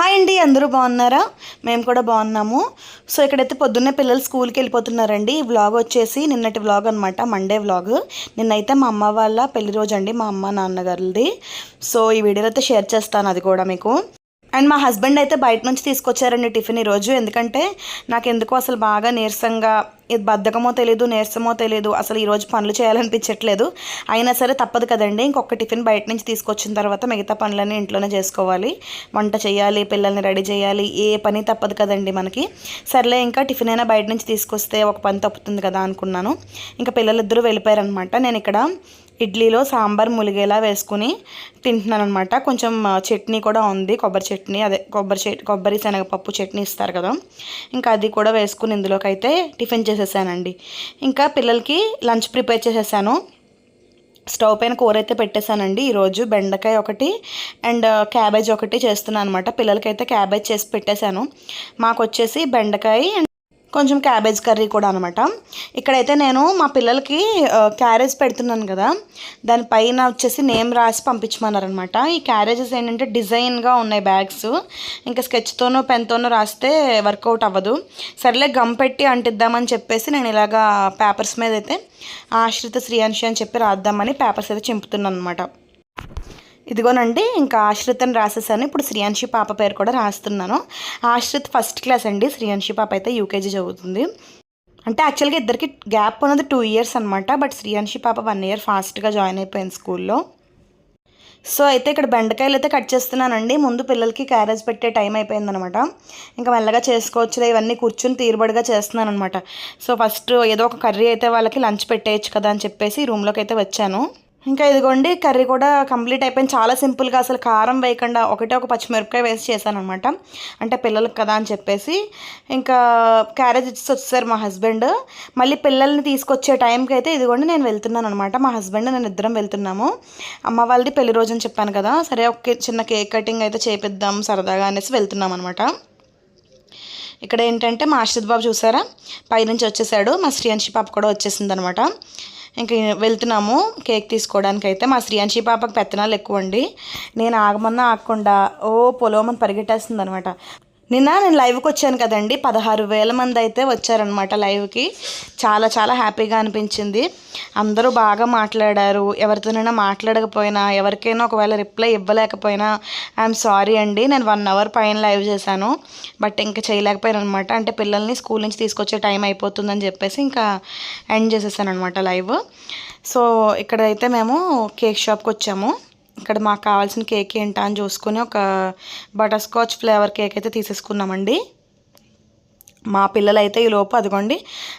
Hi అండి అందరూ బాగున్నారా? మేము కూడా బాగున్నాము. సో ఇక్కడైతే పొద్దున్నే పిల్లలు స్కూల్కి వెళ్ళిపోతున్నారండి. ఈ వ్లాగ్ వచ్చేసి నిన్నటి వ్లాగ్ అనమాట మండే వ్లాగ్. నిన్నైతే మా అమ్మ వాళ్ళ పెళ్ళి రోజు అండి మా అమ్మ నాన్నగారిది. సో ఈ వీడియోలో అయితే షేర్ చేస్తాను అది కూడా మీకు. అండ్ మా హస్బెండ్ అయితే బయట నుంచి తీసుకొచ్చారండి టిఫిన్ ఈరోజు ఎందుకంటే నాకు ఎందుకో అసలు బాగా నీరసంగా ఇది బద్ధకమో తెలియదు నీరసమో తెలియదు అసలు ఈరోజు పనులు చేయాలనిపించట్లేదు. అయినా సరే తప్పదు కదండి. ఇంకొక టిఫిన్ బయట నుంచి తీసుకొచ్చిన తర్వాత మిగతా పనులన్నీ ఇంట్లోనే చేసుకోవాలి. వంట చేయాలి పిల్లల్ని రెడీ చేయాలి. ఏ పని తప్పదు కదండి మనకి. సర్లే ఇంకా టిఫిన్ అయినా బయట నుంచి తీసుకొస్తే ఒక పని తప్పుతుంది కదా అనుకున్నాను. ఇంకా పిల్లలిద్దరూ వెళ్ళిపోయారనమాట నేను ఇక్కడ ఇడ్లీలో సాంబార్ ములిగేలా వేసుకుని తింటున్నాను అనమాట కొంచెం చట్నీ కూడా ఉంది. కొబ్బరి చట్నీ అదే కొబ్బరి చట్ కొబ్బరి శనగపప్పు చట్నీ ఇస్తారు కదా. ఇంకా అది కూడా వేసుకుని ఇందులోకి అయితే టిఫిన్ చేసేసానండి. ఇంకా పిల్లలకి లంచ్ ప్రిపేర్ చేసేసాను. స్టవ్ పైన కూర అయితే పెట్టేశానండి. ఈరోజు బెండకాయ ఒకటి అండ్ క్యాబేజ్ ఒకటి చేస్తున్నాను అనమాట పిల్లలకైతే క్యాబేజ్ చేసి పెట్టేశాను. మాకు వచ్చేసి బెండకాయ అండ్ కొంచెం క్యాబేజ్ కర్రీ కూడా అనమాట ఇక్కడైతే నేను మా పిల్లలకి క్యారేజ్ పెడుతున్నాను కదా. దానిపైన వచ్చేసి నేమ్ రాసి పంపించమన్నారనమాట ఈ క్యారేజెస్ ఏంటంటే డిజైన్గా ఉన్నాయి బ్యాగ్స్ ఇంకా స్కెచ్తోనో పెన్తోనో రాస్తే వర్కౌట్ అవ్వదు. సర్లే గమ్ పెట్టి అంటిద్దామని చెప్పేసి నేను ఇలాగా పేపర్స్ మీద అయితే ఆశ్రిత శ్రీయాంశి అని చెప్పి రాద్దామని పేపర్స్ అయితే చింపుతున్నాను అనమాట ఇదిగోనండి ఇంకా ఆశ్రితని రాసేసాను. ఇప్పుడు శ్రీయాంశి పాప పేరు కూడా రాస్తున్నాను. ఆశ్రిత్ ఫస్ట్ క్లాస్ అండి. శ్రీయాంశి పాప అయితే యూకేజీ చదువుతుంది. అంటే యాక్చువల్గా ఇద్దరికి గ్యాప్ ఉన్నది టూ ఇయర్స్ అనమాట బట్ శ్రీయాంశి పాప వన్ ఇయర్ ఫాస్ట్గా జాయిన్ అయిపోయింది స్కూల్లో. సో అయితే ఇక్కడ బెండకాయలు అయితే కట్ చేస్తున్నానండి. ముందు పిల్లలకి క్యారేజ్ పెట్టే టైం అయిపోయిందనమాట ఇంకా మెల్లగా చేసుకోవచ్చులే. ఇవన్నీ కూర్చుని తీరుబడిగా చేస్తున్నాను అనమాట సో ఫస్ట్ ఏదో ఒక కర్రీ అయితే వాళ్ళకి లంచ్ పెట్టేయచ్చు కదా అని చెప్పేసి రూమ్లోకి అయితే వచ్చాను. ఇంకా ఇదిగోండి కర్రీ కూడా కంప్లీట్ అయిపోయింది. చాలా సింపుల్గా అసలు కారం వేయకుండా ఒకటే ఒక పచ్చిమిరపకాయ వేసి చేశాను అనమాట అంటే పిల్లలకి కదా అని చెప్పేసి. ఇంకా క్యారేజ్ ఇచ్చి వచ్చేసారు మా హస్బెండ్. మళ్ళీ పిల్లల్ని తీసుకొచ్చే టైంకి అయితే ఇదిగోండి నేను వెళ్తున్నాను అనమాట మా హస్బెండ్ నేను ఇద్దరం వెళ్తున్నాము. అమ్మ వాళ్ళది పెళ్ళి రోజు అని చెప్పాను కదా. సరే ఒక చిన్న కేక్ కటింగ్ అయితే చేపిద్దాం సరదాగా అనేసి వెళ్తున్నాం అనమాట ఇక్కడ ఏంటంటే మా ఆశ్రిత్ బాబు చూసారా? పైనుంచి వచ్చేసాడు. మా శ్రీయాంశి పాప కూడా వచ్చేసింది అనమాట ఇంక వెళ్తున్నాము కేక్ తీసుకోవడానికి అయితే మా శ్రీయాంశి పాపకు పెత్తనాలు ఎక్కువ అండి నేను ఆగమన్నా ఆగకుండా ఓ పొలోమని పరిగెట్టేస్తుంది అనమాట నిన్న నేను లైవ్కి వచ్చాను కదండి. పదహారు వేల మంది అయితే వచ్చారనమాట లైవ్కి చాలా చాలా హ్యాపీగా అనిపించింది. అందరూ బాగా మాట్లాడారు. ఎవరితోనైనా మాట్లాడకపోయినా ఎవరికైనా ఒకవేళ రిప్లై ఇవ్వలేకపోయినా ఐఎమ్ సారీ అండి. నేను వన్ అవర్ పైన లైవ్ చేశాను. బట్ ఇంకా చేయలేకపోయాను అనమాట అంటే పిల్లల్ని స్కూల్ నుంచి తీసుకొచ్చే టైం అయిపోతుందని చెప్పేసి ఇంకా ఎండ్ చేసేసాను అనమాట లైవ్ సో ఇక్కడైతే మేము కేక్ షాప్కి వచ్చాము. ఇక్కడ మాకు కావాల్సిన కేక్ ఏంటా అని చూసుకొని ఒక బటర్ స్కాచ్ ఫ్లేవర్ కేక్ అయితే తీసేసుకున్నామండి. మా పిల్లలు అయితే ఈ లోపు అదిగోండి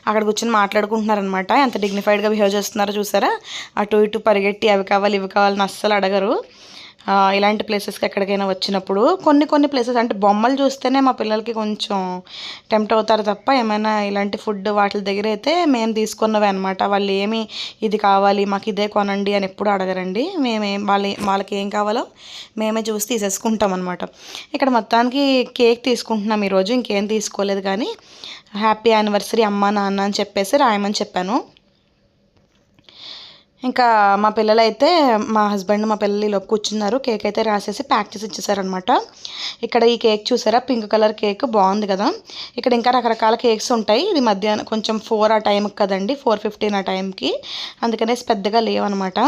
అక్కడ కూర్చొని మాట్లాడుకుంటున్నారనమాట ఎంత డిగ్నిఫైడ్గా బిహేవ్ చేస్తున్నారో చూసారా? అటు ఇటు పరిగెట్టి అవి కావాలి ఇవి కావాలని అస్సలు అడగరు. ఇలాంటి ప్లేసెస్కి ఎక్కడికైనా వచ్చినప్పుడు కొన్ని కొన్ని ప్లేసెస్ అంటే బొమ్మలు చూస్తేనే మా పిల్లలకి కొంచెం టెంప్ట్ అవుతారు తప్ప ఏమైనా ఇలాంటి ఫుడ్ వాటి దగ్గర అయితే మేము తీసుకున్నవి అనమాట వాళ్ళు ఏమి ఇది కావాలి మాకు ఇదే కొనండి అని ఎప్పుడు అడగరండి. మేమే వాళ్ళ వాళ్ళకి ఏం కావాలో మేమే చూసి తీసేసుకుంటాం అనమాట ఇక్కడ మొత్తానికి కేక్ తీసుకుంటున్నాం ఈరోజు ఇంకేం తీసుకోలేదు కానీ హ్యాపీ యానివర్సరీ అమ్మ నాన్న అని చెప్పేసి రాయమని చెప్పాను. ఇంకా మా పిల్లలు అయితే మా హస్బెండ్ మా పిల్లలు ఇలా కూర్చున్నారు. కేక్ అయితే రాసేసి ప్యాక్ చేసి ఇచ్చేసారనమాట ఇక్కడ ఈ కేక్ చూసారా? Pink colour cake. బాగుంది కదా? ఇక్కడ ఇంకా రకరకాల కేక్స్ ఉంటాయి. ఇది మధ్యాహ్నం కొంచెం ఫోర్ ఆ టైంకి కదండి. ఫోర్ ఫిఫ్టీన్ ఆ టైంకి అందుకనేసి పెద్దగా లేవనమాట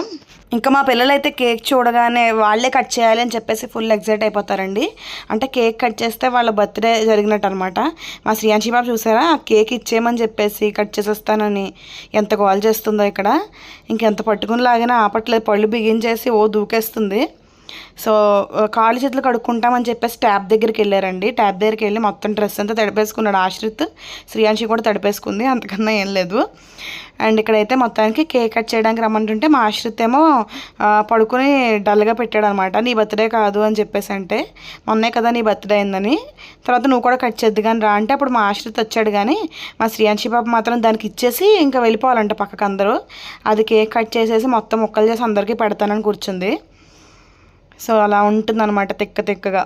ఇంకా మా పిల్లలు అయితే కేక్ చూడగానే వాళ్ళే కట్ చేయాలి అని చెప్పేసి ఫుల్ ఎగ్జైట్ అయిపోతారండి. అంటే కేక్ కట్ చేస్తే వాళ్ళ బర్త్డే జరిగినట్టు అనమాట మా శ్రీయాంశి బాబు చూసారా? ఆ కేక్ ఇచ్చేయమని చెప్పేసి కట్ చేసేస్తానని. ఎంత గోల్ చేస్తుందో ఇక్కడ. ఇంకెంత పట్టుకుని లాగినా ఆపట్లేదు. పళ్ళు బిగించేసి ఓ దూకేస్తుంది. సో కాళ్ళు చేతులు కడుక్కుంటామని చెప్పేసి ట్యాప్ దగ్గరికి వెళ్ళారండి. ట్యాప్ దగ్గరికి వెళ్ళి మొత్తం డ్రెస్ అంతా తడిపేసుకున్నాడు ఆశ్రిత్. శ్రీయాంశి కూడా తడిపేసుకుంది అంతకన్నా ఏం లేదు. అండ్ ఇక్కడైతే మొత్తానికి కేక్ కట్ చేయడానికి రమ్మంటుంటే మా ఆశ్రిత్ ఏమో పడుకుని డల్గా పెట్టాడు అనమాట నీ బర్త్డే కాదు అని చెప్పేసి అంటే మొన్నే కదా నీ బర్త్డే అయిందని. తర్వాత నువ్వు కూడా కట్ చేద్దు కానీ రా అంటే అప్పుడు మా ఆశ్రిత్ వచ్చాడు కానీ మా శ్రీయాంశి పాప మాత్రం దానికి ఇచ్చేసి ఇంకా వెళ్ళిపోవాలంట పక్కకు అందరూ అది కేక్ కట్ చేసేసి మొత్తం ముక్కలు చేసి అందరికీ పెడతానని కూర్చుంది. సో అలా ఉంటుందన్నమాట తిక్క తిక్కగా.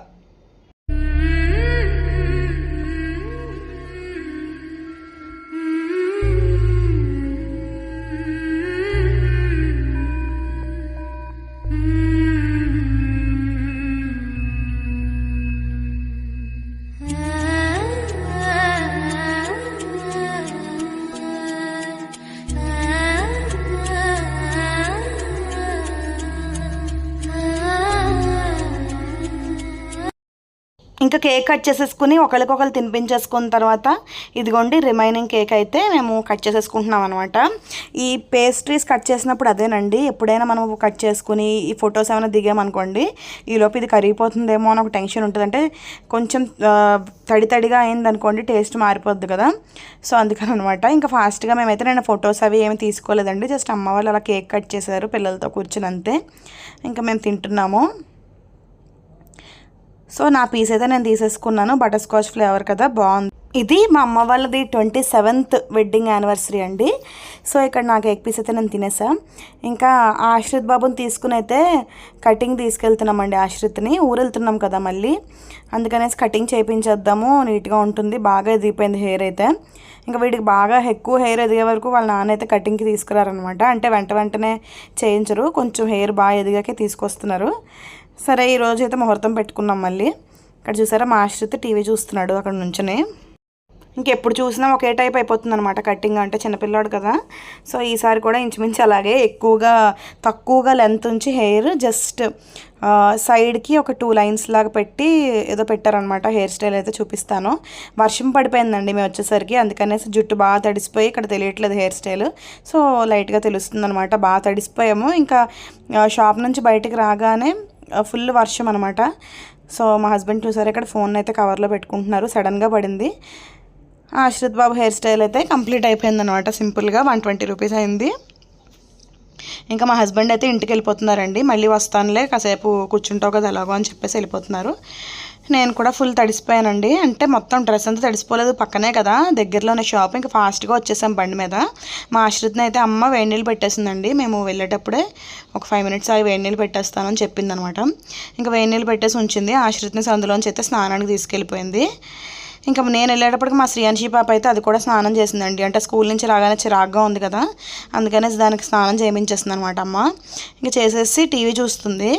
ఫస్ట్ కేక్ కట్ చేసేసుకుని ఒకరికొకరు తినిపించేసుకున్న తర్వాత ఇదిగోండి రిమైనింగ్ కేక్ అయితే మేము కట్ చేసేసుకుంటున్నాం అనమాట ఈ పేస్ట్రీస్ కట్ చేసినప్పుడు అదేనండి ఎప్పుడైనా మనం కట్ చేసుకుని ఈ ఫొటోస్ ఏమైనా దిగామనుకోండి ఈలోపు ఇది కరిగిపోతుందేమో అని ఒక టెన్షన్ ఉంటుంది. అంటే కొంచెం తడి తడిగా అయిందనుకోండి టేస్ట్ మారిపోద్ది కదా. సో అందుకని అనమాట ఇంకా ఫాస్ట్గా మేమైతే నేను ఫొటోస్ అవి ఏమి తీసుకోలేదండి. జస్ట్ అమ్మ వాళ్ళు అలా కేక్ కట్ చేశారు పిల్లలతో కూర్చుని అంతే. ఇంకా మేము తింటున్నాము. సో నా పీస్ అయితే నేను తీసేసుకున్నాను బటర్ స్కాచ్ ఫ్లేవర్ కదా బాగుంది. ఇది మా అమ్మ వాళ్ళది ట్వంటీ సెవెంత్ వెడ్డింగ్ యానివర్సరీ అండి. సో ఇక్కడ నాకు ఎగ్ పీస్ అయితే నేను తినేసా. ఇంకా ఆశ్రిత్ బాబుని తీసుకుని అయితే కటింగ్ తీసుకెళ్తున్నామండి ఆశ్రిత్ని. ఊరు వెళ్తున్నాం కదా మళ్ళీ. అందుకనేసి కటింగ్ చేయించేద్దాము నీట్గా ఉంటుంది బాగా ఎదిగిపోయింది హెయిర్ అయితే. ఇంకా వీడికి బాగా ఎక్కువ హెయిర్ ఎదిగే వరకు వాళ్ళ నాన్న అయితే కటింగ్కి తీసుకురారనమాట అంటే వెంట వెంటనే చేయించరు కొంచెం హెయిర్ బాగా ఎదిగాకే తీసుకొస్తున్నారు. సరే ఈరోజు అయితే ముహూర్తం పెట్టుకున్నాం మళ్ళీ. ఇక్కడ చూసారా మా ఆశ్రిత టీవీ చూస్తున్నాడు అక్కడ నుంచనే. ఇంకెప్పుడు చూసినా ఒకే టైప్ అయిపోతుంది అనమాట కటింగ్ అంటే చిన్నపిల్లాడు కదా. సో ఈసారి కూడా ఇంచుమించు అలాగే ఎక్కువగా తక్కువగా లెంత్ ఉంచి హెయిర్ జస్ట్ సైడ్కి ఒక టూ లైన్స్ లాగా పెట్టి ఏదో పెట్టారనమాట హెయిర్ స్టైల్ అయితే చూపిస్తాను. వర్షం పడిపోయిందండి మేము వచ్చేసరికి అందుకనేసి జుట్టు బాగా తడిసిపోయి ఇక్కడ తెలియట్లేదు హెయిర్ స్టైల్ సో లైట్గా తెలుస్తుంది అనమాట బాగా తడిసిపోయాము. ఇంకా షాప్ నుంచి బయటకు రాగానే ఫుల్ వర్షం అనమాట సో మా హస్బెండ్ చూసారు ఇక్కడ ఫోన్ అయితే కవర్లో పెట్టుకుంటున్నారు. సడన్గా పడింది. ఆశ్రిత్ బాబు హెయిర్ స్టైల్ అయితే కంప్లీట్ అయిపోయింది అనమాట సింపుల్గా వన్ ట్వంటీ రూపీస్ అయింది. ఇంకా మా హస్బెండ్ అయితే ఇంటికి వెళ్ళిపోతున్నారండి. మళ్ళీ వస్తానులే కాసేపు కూర్చుంటావు కదా ఎలాగో అని చెప్పేసి వెళ్ళిపోతున్నారు. నేను కూడా ఫుల్ తడిసిపోయానండి. అంటే మొత్తం డ్రెస్ అంతా తడిసిపోలేదు పక్కనే కదా. దగ్గరలోనే షాప్ ఇంకా ఫాస్ట్గా వచ్చేసాం బండి మీద. మా ఆశ్రిత్ని అయితే అమ్మ వేడి నీళ్ళు పెట్టేసిందండి. మేము వెళ్ళేటప్పుడే ఒక ఫైవ్ మినిట్స్ అవి వేడి నీళ్ళు పెట్టేస్తానని చెప్పిందనమాట. ఇంకా వేడి నీళ్ళు పెట్టేసి ఉంచింది. ఆశ్రిత్ని సందులోంచి అయితే స్నానానికి తీసుకెళ్ళిపోయింది. ఇంకా నేను వెళ్ళేటప్పటికి మా శ్రీయాన్షి పాప అయితే అది కూడా స్నానం చేసిందండి. అంటే స్కూల్ నుంచి రాగానే చిరాగ్గా ఉంది కదా. అందుకనేసి దానికి స్నానం చేయించేస్తుంది అనమాట అమ్మ. ఇంకా చేసేసి టీవీ చూస్తుంది.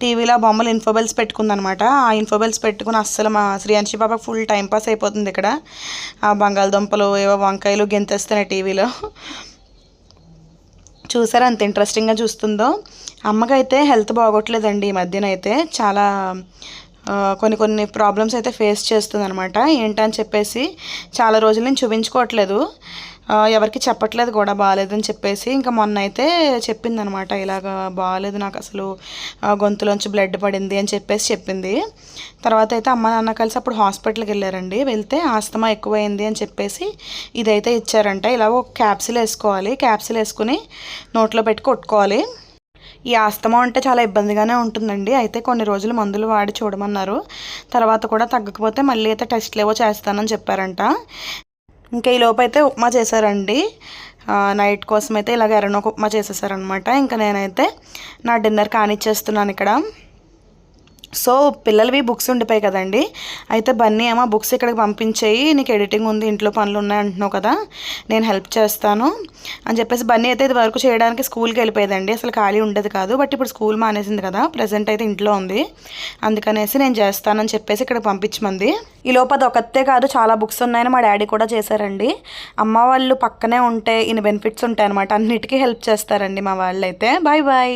టీవీలో బొమ్మలు ఇన్ఫోబెల్స్ పెట్టుకుందనమాట. ఆ ఇన్ఫోబెల్స్ పెట్టుకుని అస్సలు మా శ్రీయాన్షి పాప ఫుల్ టైం పాస్ అయిపోతుంది ఇక్కడ. ఆ బంగాళదుంపలు ఏవో వంకాయలు గెంతేస్తున్నాయి టీవీలో. చూసారా అంత ఇంట్రెస్టింగ్గా చూస్తుందో. అమ్మకైతే హెల్త్ బాగోట్లేదండి ఈ మధ్యన అయితే చాలా కొన్ని కొన్ని ప్రాబ్లమ్స్ అయితే ఫేస్ చేస్తుంది అనమాట ఏంటని చెప్పేసి చాలా రోజులు నేను చూపించుకోవట్లేదు. ఎవరికి చెప్పట్లేదు కూడా బాగాలేదని చెప్పేసి ఇంకా మొన్న అయితే చెప్పింది అనమాట ఇలాగ బాగాలేదు నాకు అసలు గొంతులోంచి బ్లడ్ పడింది అని చెప్పేసి చెప్పింది. తర్వాత అయితే అమ్మ నాన్న కలిసి అప్పుడు హాస్పిటల్కి వెళ్ళారండి. వెళ్తే ఆస్తమా ఎక్కువైంది అని చెప్పేసి ఇదైతే ఇచ్చారంట. ఇలా ఒక క్యాప్సిల్ వేసుకోవాలి. క్యాప్సిల్ వేసుకుని నోట్లో పెట్టి కొట్టుకోవాలి. ఈ ఆస్తమా అంటే చాలా ఇబ్బందిగానే ఉంటుందండి. అయితే కొన్ని రోజులు మందులు వాడి చూడమన్నారు. తర్వాత కూడా తగ్గకపోతే మళ్ళీ అయితే టెస్ట్లు ఏవో చేస్తానని చెప్పారంట. ఇంకా ఈ లోపైతే అయితే ఉప్మా చేశారండి. నైట్ కోసం అయితే ఇలాగ ఎర్రనొక ఉప్మా చేసేసారనమాట ఇంకా నేనైతే నా డిన్నర్ కానిచ్చేస్తున్నాను ఇక్కడ. సో పిల్లలవి బుక్స్ ఉండిపోయాయి కదండి. అయితే బన్నీ ఏమో బుక్స్ ఇక్కడికి పంపించేయి నీకు ఎడిటింగ్ ఉంది ఇంట్లో పనులు ఉన్నాయి అంటున్నావు కదా నేను హెల్ప్ చేస్తాను అని చెప్పేసి బన్నీ అయితే ఇది వరకు చేయడానికి స్కూల్కి వెళ్ళిపోయేదండి. అసలు ఖాళీ ఉండేది కాదు బట్ ఇప్పుడు స్కూల్ మానేసింది కదా ప్రజెంట్ అయితే ఇంట్లో ఉంది. అందుకనేసి నేను చేస్తానని చెప్పేసి ఇక్కడ పంపించమంది. ఈ లోపల అది ఒకతే కాదు చాలా బుక్స్ ఉన్నాయని మా డాడీ కూడా చేశారండి. అమ్మ వాళ్ళు పక్కనే ఉంటే ఇన్ని బెనిఫిట్స్ ఉంటాయి అనమాట అన్నిటికీ హెల్ప్ చేస్తారండి మా వాళ్ళు అయితే బాయ్ బాయ్.